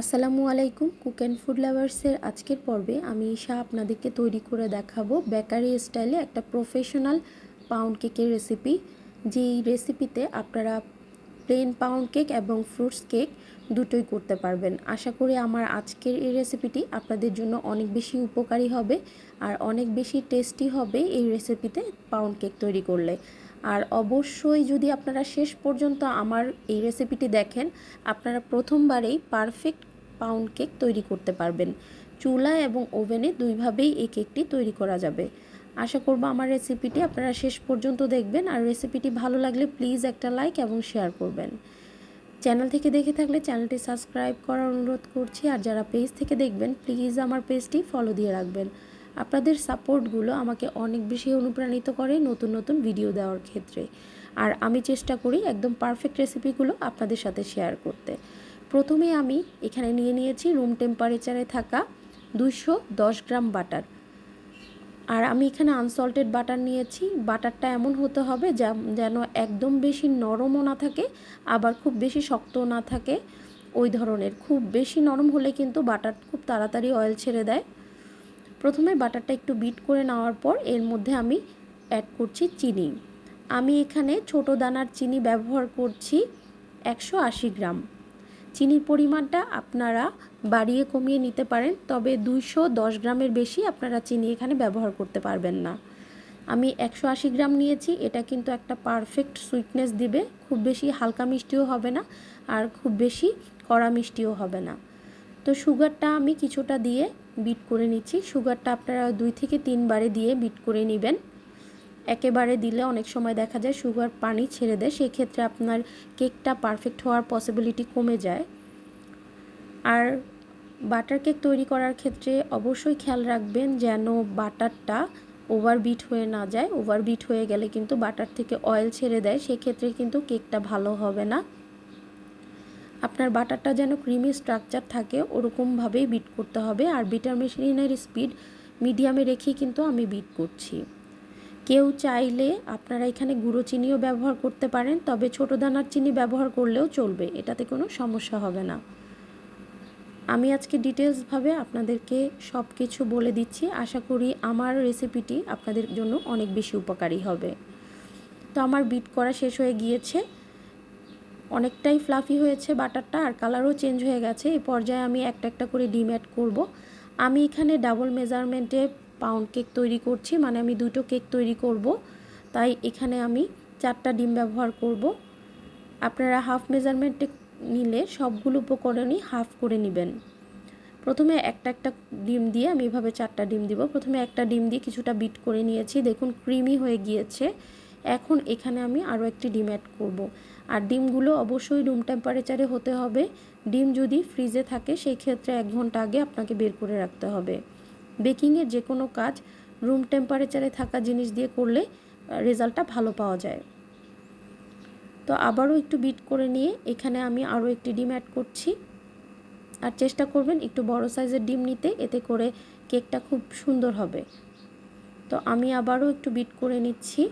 আসসালামু আলাইকুম, cook and food লাভার্সের আজকের পর্বে আমি ঈশা আপনাদেরকে তৈরি করে দেখাবো বেকারি স্টাইলে একটা প্রফেশনাল পাউন্ড কেকের রেসিপি যেই রেসিপিতে আপনারা প্লেন পাউন্ড কেক এবং ফ্রুটস কেক দুটোই করতে পারবেন। আশা করি আমার আজকের এই রেসিপিটি আপনাদের জন্য অনেক বেশি উপকারী হবে আর অনেক বেশি টেস্টি হবে এই রেসিপিতে পাউন্ড কেক তৈরি করলে। আর অবশ্যই যদি আপনারা শেষ পর্যন্ত আমার এই রেসিপিটি দেখেন, আপনারা প্রথমবারেই পারফেক্ট পাউন্ড কেক তৈরি করতে পারবেন। চুলা এবং ওভেনে দুইভাবেই এই কেকটি তৈরি করা যাবে। আশা করব আমার রেসিপিটি আপনারা শেষ পর্যন্ত দেখবেন। আর রেসিপিটি ভালো লাগলে প্লিজ একটা লাইক এবং শেয়ার করবেন। চ্যানেল থেকে দেখে থাকলে চ্যানেলটি সাবস্ক্রাইব করার অনুরোধ করছি। আর যারা পেজ থেকে দেখবেন প্লিজ আমার পেজটি ফলো দিয়ে রাখবেন। আপনাদের সাপোর্টগুলো আমাকে অনেক বেশি অনুপ্রাণিত করে নতুন নতুন ভিডিও দেওয়ার ক্ষেত্রে। আর আমি চেষ্টা করি একদম পারফেক্ট রেসিপিগুলো আপনাদের সাথে শেয়ার করতে। প্রথমে আমি এখানে নিয়ে নিয়েছি রুম টেম্পারেচারে থাকা দুশো দশ গ্রাম বাটার। আর আমি এখানে আনসল্টেড বাটার নিয়েছি। বাটারটা এমন হতে হবে যা, যেন একদম বেশি নরমও না থাকে, আবার খুব বেশি শক্তও না থাকে। ওই ধরনের, খুব বেশি নরম হলে কিন্তু বাটার খুব তাড়াতাড়ি অয়েল ছেড়ে দেয়। প্রথমে বাটারটা একটু বিট করে নেওয়ার পর এর মধ্যে আমি অ্যাড করছি চিনি। আমি এখানে ছোট দানার চিনি ব্যবহার করছি একশো আশি গ্রাম। চিনির পরিমাণটা আপনারা বাড়িয়ে কমিয়ে নিতে পারেন, তবে দুইশো দশ গ্রামের বেশি আপনারা চিনি এখানে ব্যবহার করতে পারবেন না। আমি একশো আশি গ্রাম নিয়েছি, এটা কিন্তু একটা পারফেক্ট সুইটনেস দিবে, খুব বেশি হালকা মিষ্টিও হবে না, আর খুব বেশি কড়া মিষ্টিও হবে না। তো সুগারটা আমি কিছুটা দিয়ে বিট করে নিচ্ছি। সুগারটা আপনারা দুই থেকে তিনবারে দিয়ে বিট করে নেবেন। একেবারে দিলে অনেক সময় দেখা যায় সুগার পানি ছেড়ে দেয়, সেক্ষেত্রে আপনার কেকটা পারফেক্ট হওয়ার পসিবিলিটি কমে যায়। আর বাটার কেক তৈরি করার ক্ষেত্রে অবশ্যই খেয়াল রাখবেন যেন বাটারটা ওভার বিট হয়ে না যায়। ওভার বিট হয়ে গেলে কিন্তু বাটার থেকে অয়েল ছেড়ে দেয়, সেক্ষেত্রে কিন্তু কেকটা ভালো হবে না। আপনার বাটারটা যেন ক্রিমি স্ট্রাকচার থাকে, ওরকমভাবেই বিট করতে হবে। আর বিটার মেশিনের স্পিড মিডিয়ামে রেখেই কিন্তু আমি বিট করছি। কেউ চাইলে আপনারা এখানে গুঁড়ো চিনিও ব্যবহার করতে পারেন, তবে ছোটো দানার চিনি ব্যবহার করলেও চলবে, এটাতে কোনো সমস্যা হবে না। আমি আজকে ডিটেলসভাবে আপনাদেরকে সব কিছু বলে দিচ্ছি। আশা করি আমার রেসিপিটি আপনাদের জন্য অনেক বেশি উপকারী হবে। তো আমার বিট করা শেষ হয়ে গিয়েছে। অনেকটাই ফ্লাফি হয়েছে বাটারটা আর কালারও চেঞ্জ হয়ে গেছে। এই পর্যায়ে আমি একটা একটা করে ডিম অ্যাড করব। আমি এখানে ডাবল মেজারমেন্টে পাউন্ড কেক তৈরি করছি মানে আমি দুটো কেক তৈরি করব। তাই এখানে আমি চারটা ডিম ব্যবহার করব। আপনারা হাফ মেজারমেন্টে নিলে সবগুলো উপকরণই হাফ করে নেবেন। প্রথমে একটা একটা ডিম দিয়ে আমি এভাবে চারটা ডিম দিব। প্রথমে একটা ডিম দিয়ে কিছুটা বিট করে নিয়েছি। দেখুন ক্রিমি হয়ে গিয়েছে। এখন এখানে আমি আরও একটি ডিম অ্যাড করব। আর ডিমগুলো অবশ্যই রুম টেম্পারেচারে হতে হবে। ডিম যদি ফ্রিজে থাকে, সেই ক্ষেত্রে এক ঘণ্টা আগে আপনাকে বের করে রাখতে হবে। বেকিংয়ের যে কোনো কাজ রুম টেম্পারেচারে থাকা জিনিস দিয়ে করলে রেজাল্টটা ভালো পাওয়া যায়। তো আবারও একটু বিট করে নিয়ে, এখানে আমি আরও একটি ডিম অ্যাড করছি। আর চেষ্টা করবেন একটু বড় সাইজের ডিম নিতে, এতে করে কেকটা খুব সুন্দর হবে। তো আমি আবারও একটু বিট করে নিচ্ছি।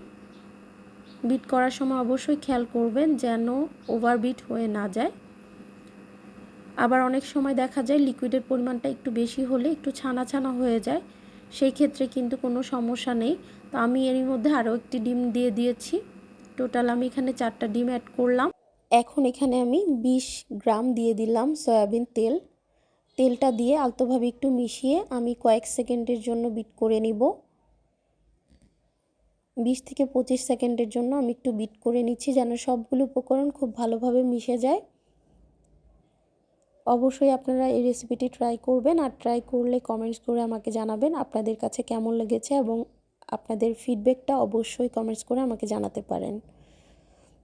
বিট করার সময় অবশ্যই খেয়াল করবেন যেন ওভারবিট হয়ে না যায়। আবার অনেক সময় দেখা যায় লিকুইডের পরিমাণটা একটু বেশি হলে একটু ছানা ছানা হয়ে যায়। সেই ক্ষেত্রে কিন্তু কোনো সমস্যা নেই। তো আমি এর মধ্যে আরও একটি ডিম দিয়ে দিয়েছি। টোটাল আমি এখানে চারটা ডিম অ্যাড করলাম। এখন এখানে আমি ২০ গ্রাম দিয়ে দিলাম সয়াবিন তেল। তেলটা দিয়ে আলতোভাবে একটু মিশিয়ে আমি কয়েক সেকেন্ডের জন্য বিট করে নিব। বিশ থেকে পঁচিশ সেকেন্ডের জন্য আমি একটু বিট করে নিচ্ছি যেন সবগুলো উপকরণ খুব ভালোভাবে মিশে যায়। অবশ্যই আপনারা এই রেসিপিটি ট্রাই করবেন আর ট্রাই করলে কমেন্টস করে আমাকে জানাবেন আপনাদের কাছে কেমন লেগেছে এবং আপনাদের ফিডব্যাকটা অবশ্যই কমেন্টস করে আমাকে জানাতে পারেন।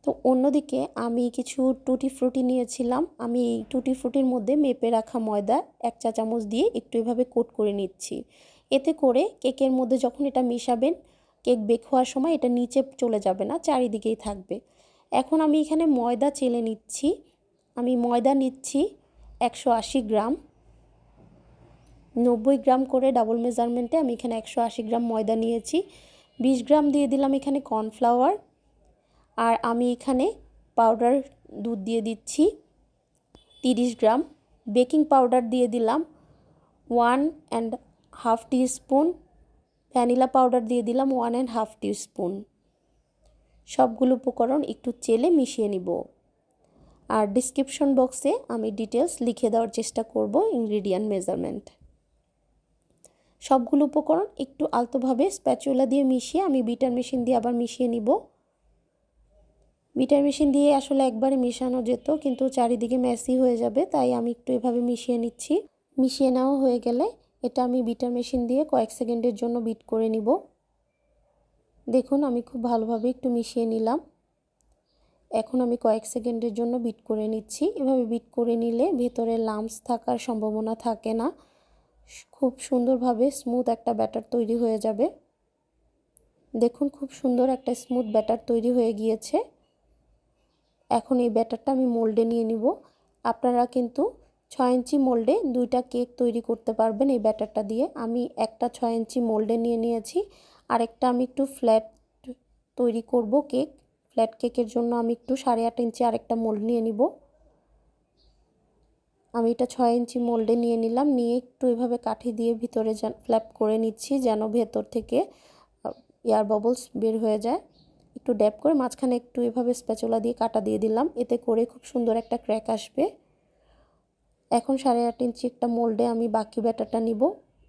তো অন্যদিকে আমি কিছু টুটি ফ্রুটি নিয়েছিলাম। আমি এই টুটি ফ্রুটির মধ্যে মেপে রাখা ময়দা এক চা চামচ দিয়ে একটু এভাবে কোট করে নিচ্ছি। এতে করে কেকের মধ্যে যখন এটা মিশাবেন কেক বেক হওয়ার সময় এটা নিচে চলে যাবে না, চারিদিকেই থাকবে। এখন আমি এখানে ময়দা চেলে নিচ্ছি। আমি ময়দা নিচ্ছি একশো আশি গ্রাম। নব্বই গ্রাম করে ডাবল মেজারমেন্টে আমি এখানে একশো আশি গ্রাম ময়দা নিয়েছি। বিশ গ্রাম দিয়ে দিলাম এখানে কর্নফ্লাওয়ার। আর আমি এখানে পাউডার দুধ দিয়ে দিচ্ছি তিরিশ গ্রাম। বেকিং পাউডার দিয়ে দিলাম one and half teaspoon. Vanilla powder দিয়ে দিলাম one and half teaspoon সবগুলো উপকরণ একটু চেলে মিশিয়ে নিব। আর ডিসক্রিপশন বক্সে আমি ডিটেলস লিখে দেওয়ার চেষ্টা করব ইনগ্রিডিয়েন্ট মেজারমেন্ট সবগুলো উপকরণ একটু আলতোভাবে স্প্যাচুলা দিয়ে মিশিয়ে আমি বিটার মেশিন দিয়ে আবার মিশিয়ে নিব। বিটার মেশিন দিয়ে আসলে একবারে মেশানো যেত, কিন্তু চারিদিকে মেসি হয়ে যাবে, তাই আমি একটু এভাবে মিশিয়ে নিচ্ছি। মিশিয়ে নেওয়া হয়ে গেলে এটা আমি বিটার মেশিন দিয়ে কয়েক সেকেন্ডের জন্য বিট করে নিব। দেখুন, আমি খুব ভালোভাবে একটু মিশিয়ে নিলাম। এখন আমি কয়েক সেকেন্ডের জন্য বিট করে নিচ্ছি। এভাবে বিট করে নিলে ভেতরে লামস থাকার সম্ভাবনা থাকে না। খুব সুন্দরভাবে স্মুথ একটা ব্যাটার তৈরি হয়ে যাবে। দেখুন, খুব সুন্দর একটা স্মুথ ব্যাটার তৈরি হয়ে গিয়েছে। এখন এই ব্যাটারটা আমি মোল্ডে নিয়ে নিব। আপনারা কিন্তু ছয় ইঞ্চি মোল্ডে দুইটা কেক তৈরি করতে পারবেন এই ব্যাটারটা দিয়ে। আমি একটা ছয় ইঞ্চি মোল্ডে নিয়ে নিয়েছি, আরেকটা আমি একটু ফ্ল্যাট তৈরি করব কেক। ফ্ল্যাট কেকের জন্য আমি একটু সাড়ে আট ইঞ্চি আরেকটা মোল্ড নিয়ে নিব। আমি এটা ছয় ইঞ্চি মোল্ডে নিয়ে নিলাম, নিয়ে একটু এভাবে কাঠি দিয়ে ভিতরে ফ্ল্যাপ করে নিচ্ছি যেন ভেতর থেকে এয়ার বাবলস বের হয়ে যায়। একটু ড্যাপ করে মাঝখানে একটু এভাবে স্প্যাচোলা দিয়ে কাটা দিয়ে দিলাম, এতে করে খুব সুন্দর একটা ক্র্যাক আসবে। এখন সাড়ে আট ইঞ্চি একটা মোল্ডে আমি বাকি ব্যাটারটা নিব।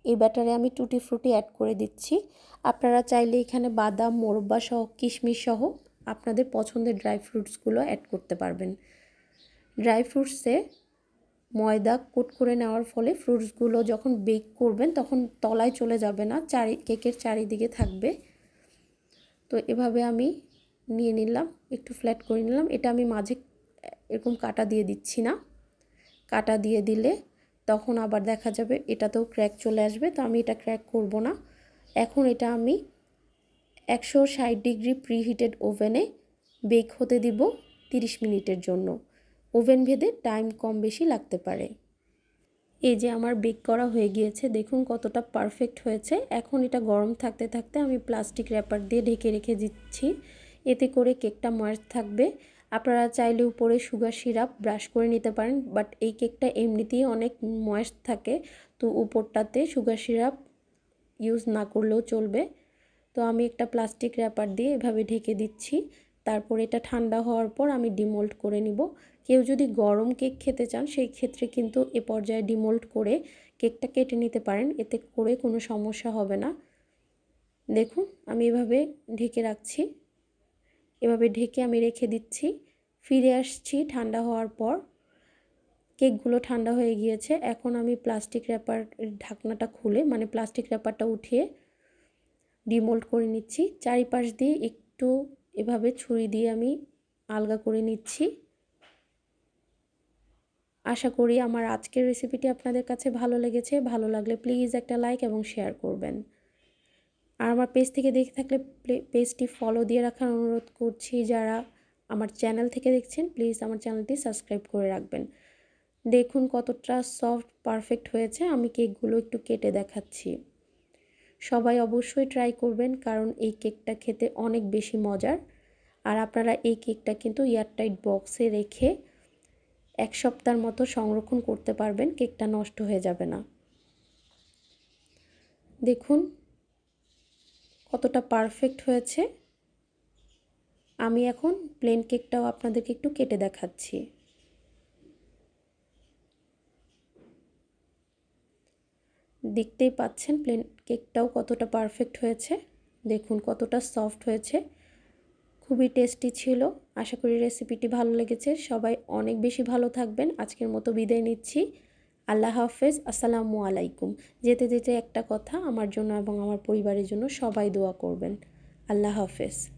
এই ব্যাটারে আমি টুটি ফ্রুটি অ্যাড করে দিচ্ছি। আপনারা চাইলে এখানে বাদাম, মোরব্বা সহ, কিশমিশ সহ আপনাদের পছন্দের ড্রাই ফ্রুটসগুলো অ্যাড করতে পারবেন। ড্রাই ফ্রুটসে ময়দা কোট করে নেওয়ার ফলে ফ্রুটসগুলো যখন বেক করবেন তখন তলায় চলে যাবে না, চারি, কেকের চারিদিকে থাকবে। তো এভাবে আমি নিয়ে নিলাম, একটু ফ্ল্যাট করে নিলাম। এটা আমি মাঝে এরকম কাটা দিয়ে দিচ্ছি না। কাটা দিয়ে দিলে তখন আবার দেখা যাবে এটাতেও ক্র্যাক চলে আসবে। তো আমি এটা ক্র্যাক করব না। এখন এটা আমি একশো ষাট ডিগ্রি প্রিহিটেড ওভেনে বেক হতে দিব তিরিশ মিনিটের জন্য। ওভেন ভেদে টাইম কম বেশি লাগতে পারে। এই যে আমার বেক করা হয়ে গিয়েছে, দেখুন কতটা পারফেক্ট হয়েছে। এখন এটা গরম থাকতে থাকতে আমি প্লাস্টিক র্যাপার দিয়ে ঢেকে রেখে দিচ্ছি। এতে করে কেকটা ময়েস্ট থাকবে। আপনারা চাইলে উপরে সুগার সিরাপ ব্রাশ করে নিতে পারেন বাট এই কেকটা এমনিতেই অনেক ময়েস্ট থাকে, তো উপরটাতে সুগার সিরাপ ইউজ না করলেও চলবে। তো আমি একটা প্লাস্টিক র্যাপার দিয়ে এভাবে ঢেকে দিচ্ছি, তারপর এটা ঠান্ডা হওয়ার পর আমি ডিমোল্ড করে নিব। কেউ যদি গরম কেক খেতে চান, সেই ক্ষেত্রে কিন্তু এ পর্যায়ে ডিমোল্ড করে কেকটা কেটে নিতে পারেন, এতে করে কোনো সমস্যা হবে না। দেখুন, আমি এভাবে ঢেকে রাখছি। এভাবে ঢেকে আমি রেখে দিচ্ছি। ফিরে আসছি ঠান্ডা হওয়ার পর। কেকগুলো ঠান্ডা হয়ে গিয়েছে। এখন আমি প্লাস্টিক র্যাপার ঢাকনাটা খুলে মানে প্লাস্টিক র্যাপারটা উঠিয়ে ডিমোল্ড করে নিচ্ছি। চারিপাশ দিয়ে একটু এভাবে ছুরি দিয়ে আমি আলগা করে নিচ্ছি। আশা করি আমার আজকের রেসিপিটি আপনাদের কাছে ভালো লেগেছে। ভালো লাগলে প্লিজ একটা লাইক এবং শেয়ার করবেন। আর আমার পেজ থেকে দেখে থাকলে পেজটি ফলো দিয়ে রাখার অনুরোধ করছি যারা আমার চ্যানেল থেকে দেখছেন প্লিজ আমার চ্যানেলটি সাবস্ক্রাইব করে রাখবেন। দেখুন কতটা সফট পারফেক্ট হয়েছে, আমি কেকগুলো একটু কেটে দেখাচ্ছি। সবাই অবশ্যই ট্রাই করবেন, কারণ এই কেকটা খেতে অনেক বেশি মজার। আর আপনারা এই কেকটা কিন্তু এয়ারটাইট বক্সে রেখে এক সপ্তাহের মতো সংরক্ষণ করতে পারবেন কেকটা নষ্ট হয়ে যাবে না। দেখুন কতটা পারফেক্ট হয়েছে, আমি এখন প্লেন কেকটাও আপনাদেরকে একটু কেটে দেখাচ্ছি। দেখতেই পাচ্ছেন প্লেন কেকটাও কতটা পারফেক্ট হয়েছে, দেখুন কতটা সফট হয়েছে, খুবই টেস্টি ছিল। আশা করি রেসিপিটি ভালো লেগেছে। সবাই অনেক বেশি ভালো থাকবেন। আজকের মতো বিদায় নিচ্ছি। আল্লাহ হাফেজ, আসসালামু আলাইকুম। যেতে যেতে একটা কথা আমার জন্য এবং আমার পরিবারের জন্য সবাই দোয়া করবেন। আল্লাহ হাফেজ।